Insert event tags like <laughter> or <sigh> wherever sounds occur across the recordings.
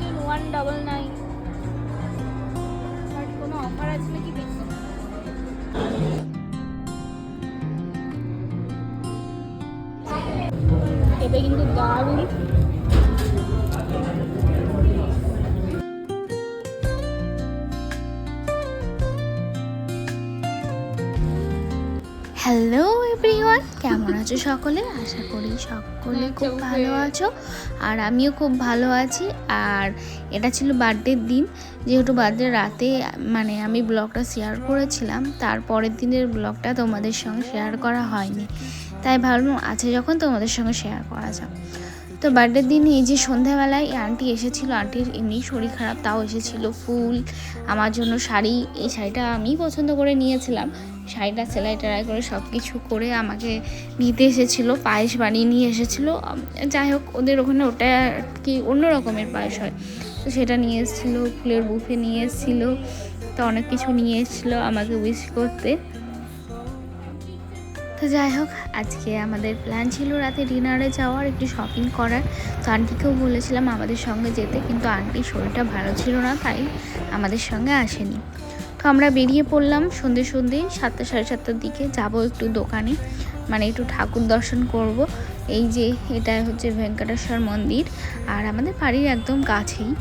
Thousand one double nine but কোনো offer আছে নাকি দেখি এটা কিন্তু দারুণ। হ্যালো কেমন আছো সকলে? আশা করি সকলে খুব ভালো আছো। আর আমিও খুব ভালো আছি। আর এটা ছিল বার্থডের দিন। যেহেতু বার্থডে রাতে মানে আমি ব্লগটা শেয়ার করেছিলাম তারপরের দিনের ব্লগটা তোমাদের সঙ্গে শেয়ার করা হয়নি। তাই ভাবলাম আছে যখন তোমাদের সঙ্গে শেয়ার করা যাক। তো বার্থডের দিন এই যে সন্ধ্যাবেলায় এই আন্টি এসেছিল আন্টির এমনি শরীর খারাপ, তাও এসেছিল ফুল, আমার জন্য শাড়ি, এই শাড়িটা আমি পছন্দ করে নিয়েছিলাম। শাড়িটা সেলাই টেলাই করে সব কিছু করে আমাকে নিতে এসেছিল, পায়েস বানিয়ে নিয়ে এসেছিল। যাই হোক, ওদের ওখানে ওটা কি অন্য রকমের পায়েস হয়। তো সেটা নিয়ে এসেছিল, ফুলের বুফে নিয়ে এসেছিল, তো অনেক কিছু নিয়ে এসেছিল আমাকে উইশ করতে। তো যাই হোক, আজকে আমাদের প্ল্যান ছিল রাতে ডিনারে যাওয়ার, একটু শপিং করার। তো আন্টিকেও বলেছিলাম আমাদের সঙ্গে যেতে, কিন্তু আন্টির শরীরটা ভালো ছিল না, তাই আমাদের সঙ্গে আসেনি। তো আমরা বেরিয়ে পড়লাম সন্ধে সন্ধে, সাতটা সাড়ে সাতটার দিকে। যাব একটু দোকানে মানে একটু ঠাকুর দর্শন করব। এই যে, এটা হচ্ছে ভেঙ্কটেশ্বর মন্দির, আর আমাদের বাড়ির একদম কাছেই।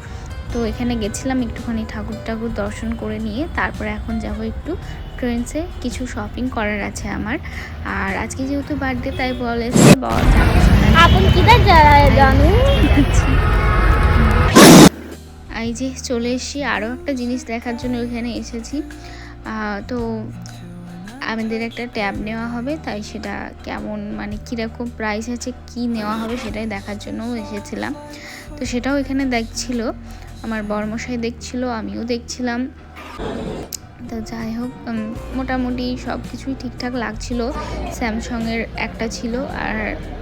তো এখানে গেছিলাম একটুখানি ঠাকুর ঠাকুর দর্শন করে নিয়ে, তারপরে এখন যাব একটু ট্রেন্সে কিছু শপিং করার আছে আমার। আর আজকে যেহেতু বার্থডে তাই বলেছে। এই যে চলে এসেছি আরও একটা জিনিস দেখার জন্য ওইখানে এসেছি। তো আমাদের একটা ট্যাব নেওয়া হবে তাই সেটা কেমন মানে কীরকম প্রাইস আছে কি নেওয়া হবে সেটাই দেখার জন্যও এসেছিলাম। তো সেটাও এখানে দেখছিল আমার বর্মশাই দেখছিল আমিও দেখছিলাম। যাই হোক মোটামুটি সব কিছুই ঠিকঠাক লাগছিল। স্যামসংয়ের একটা ছিল আর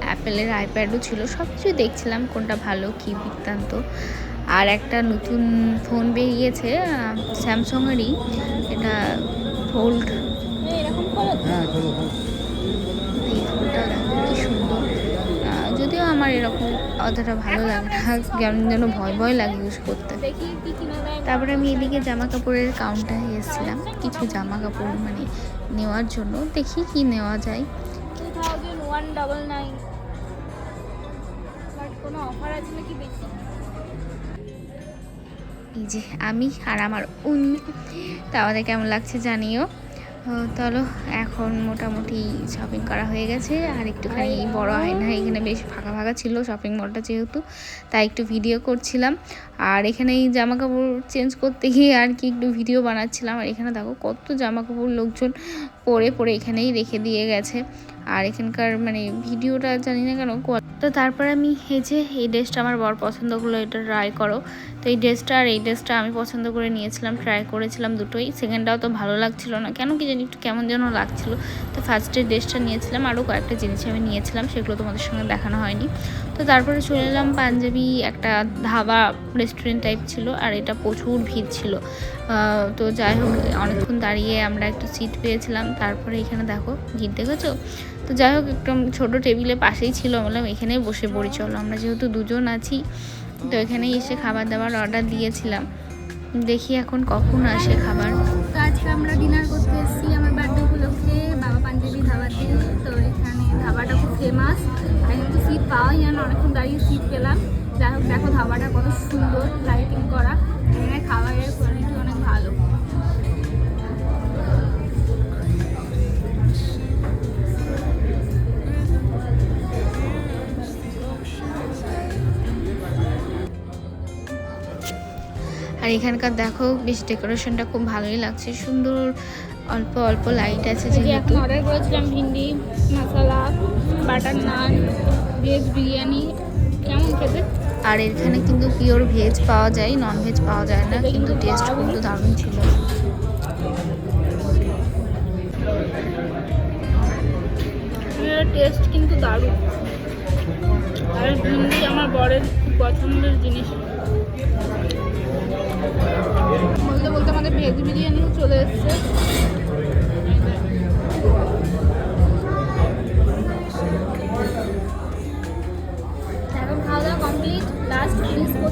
অ্যাপেলের আইপ্যাডও ছিল। সব কিছুই দেখছিলাম কোনটা ভালো কী বৃত্তান্ত। আর একটা নতুন ফোন বেরিয়েছে স্যামসংয়েরই। এটা ফোল্ড হ্যাঁ। এই ফোনটা কি সুন্দর। যদিও আমার এরকম অতটা ভালো লাগে না। কেমন যেন ভয় ভয় লাগে ইউজ করতে। তারপরে আমি এদিকে জামা কাপড়ের কাউন্টারে এসেছিলাম। কিছু জামা কাপড় মানে নেওয়ার জন্য। দেখি কি নেওয়া যায়। কোনো অফার আছে নাকি এই যে আমি আর আমার উন তা আমাদের কেমন লাগছে জানিও। চলো এখন মোটামুটি শপিং করা হয়ে গেছে। আর একটুখানি বড় আয়না, এখানে বেশ ফাঁকা ফাঁকা ছিল শপিং মলটা যেহেতু, তাই একটু ভিডিও করছিলাম। আর এখানে এই জামা কাপড় চেঞ্জ করতে গিয়ে আর কি একটু ভিডিও বানাচ্ছিলাম। আর এখানে দেখো কত জামা কাপড় লোকজন পরে পরে এখানেই রেখে দিয়ে গেছে। আর এখানকার মানে ভিডিওটা জানি না কেন তো তারপর আমি যে এই ড্রেসটা আমার বর পছন্দ করল, এটা ট্রাই করো। তো এই ড্রেসটা আর এই ড্রেসটা আমি পছন্দ করে নিয়েছিলাম ট্রাই করেছিলাম দুটোই। সেকেন্ডটাও তো ভালো লাগছিল না। কেন কি জানি একটু কেমন যেন লাগছিল। তো ফার্স্টের ড্রেসটা নিয়েছিলাম, আরও কয়েকটা জিনিস আমি নিয়েছিলাম, সেগুলো তোমাদের সঙ্গে দেখানো হয়নি। তো তারপরে চলে এলাম পাঞ্জাবি একটা ধাবা রেস্টুরেন্ট টাইপ ছিল আর এটা প্রচুর ভিড় ছিল। তো যাই হোক, অনেকক্ষণ দাঁড়িয়ে আমরা একটু সিট পেয়েছিলাম। তারপরে এখানে দেখো, ভিড় দেখেছ? তো যাই হোক, একটু ছোটো টেবিলের পাশেই ছিল। বললাম, এখানেই বসে পড়ি, চলো। আমরা যেহেতু দুজন আছি, তো এখানেই এসে খাবার দাবার অর্ডার দিয়েছিলাম। দেখি এখন কখন আসে খাবার। তো আজকে আমরা ডিনার করতে এসেছি আমার বার্থডে উপলক্ষে। বাবা পাঞ্জাবি ধাবাতে, তো এখানে ধাবাটা খুব ফেমাস দাঁড়িয়ে সিট পেলাম। যাই হোক দেখো ধাবাটা কত সুন্দর লাইটিং করা। এখানে খাবারের কোয়ালিটি অনেক ভালো। আর এখানকার দেখো বেশ ডেকোরেশনটা খুব ভালোই লাগছে। সুন্দর অল্প অল্প লাইট আছে যেহেতু। অর্ডার করেছিলাম ভিন্ডি মশলা বাটার নান ভেজ বিরিয়ানি আর এখানে কিন্তু পিওর ভেজ পাওয়া যায় নন ভেজ পাওয়া যায় না কিন্তু টেস্ট কিন্তু দারুণ ছিল। টেস্ট কিন্তু দারুণ। আর ভিন্ডি আমার বরের খুব পছন্দের জিনিস। বলতে বলতে আমাদের ভেজ বিরিয়ানিও চলে এসছে।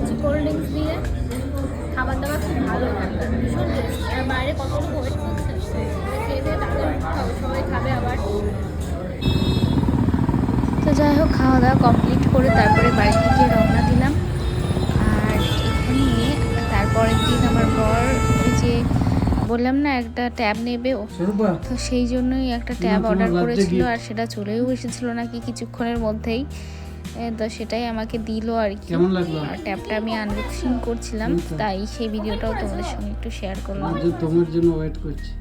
খাচ্ছি কোল্ড ড্রিঙ্কস দিয়ে খাবার দাবার খুব ভালো থাকবে ভীষণ আর বাইরে কত লোক ওয়েট করছে খেয়ে সবাই খাবে আবার। তো যাই হোক খাওয়া দাওয়া কমপ্লিট করে তারপরে বাড়ি থেকে রওনা দিলাম। আর এখানে তারপরের দিন আমার বর ওই যে বললাম না একটা ট্যাব নেবে তো সেই জন্যই একটা ট্যাব অর্ডার করেছিল আর সেটা চলেও এসেছিল নাকি কিছুক্ষণের মধ্যেই। তো সেটাই আমাকে দিল আর কি। কেমন লাগল? আর ট্যাবটা আমি আনবক্সিং করছিলাম তাই সেই ভিডিওটাও তোমাদের সঙ্গে একটু শেয়ার করলাম। তোমার জন্য ওয়েট করছি।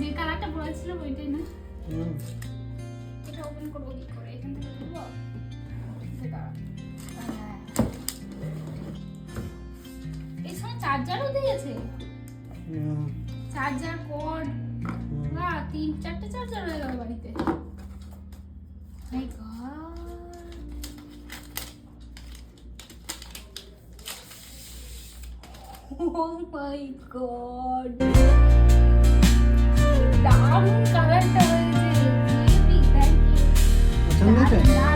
যে কালারটা বলেছিলাম ওইটাই না? এটা ওপেন করব কি করে? এখান থেকে চার্জারও দিয়েছে চার্জার কর্ড। বা তিন চারটে চার্জার হয়ে গেল বাড়িতে My God. <laughs> Oh my God. দারুণ কালারটা হয়েছে Baby, thank you. পছন্দ হয়েছে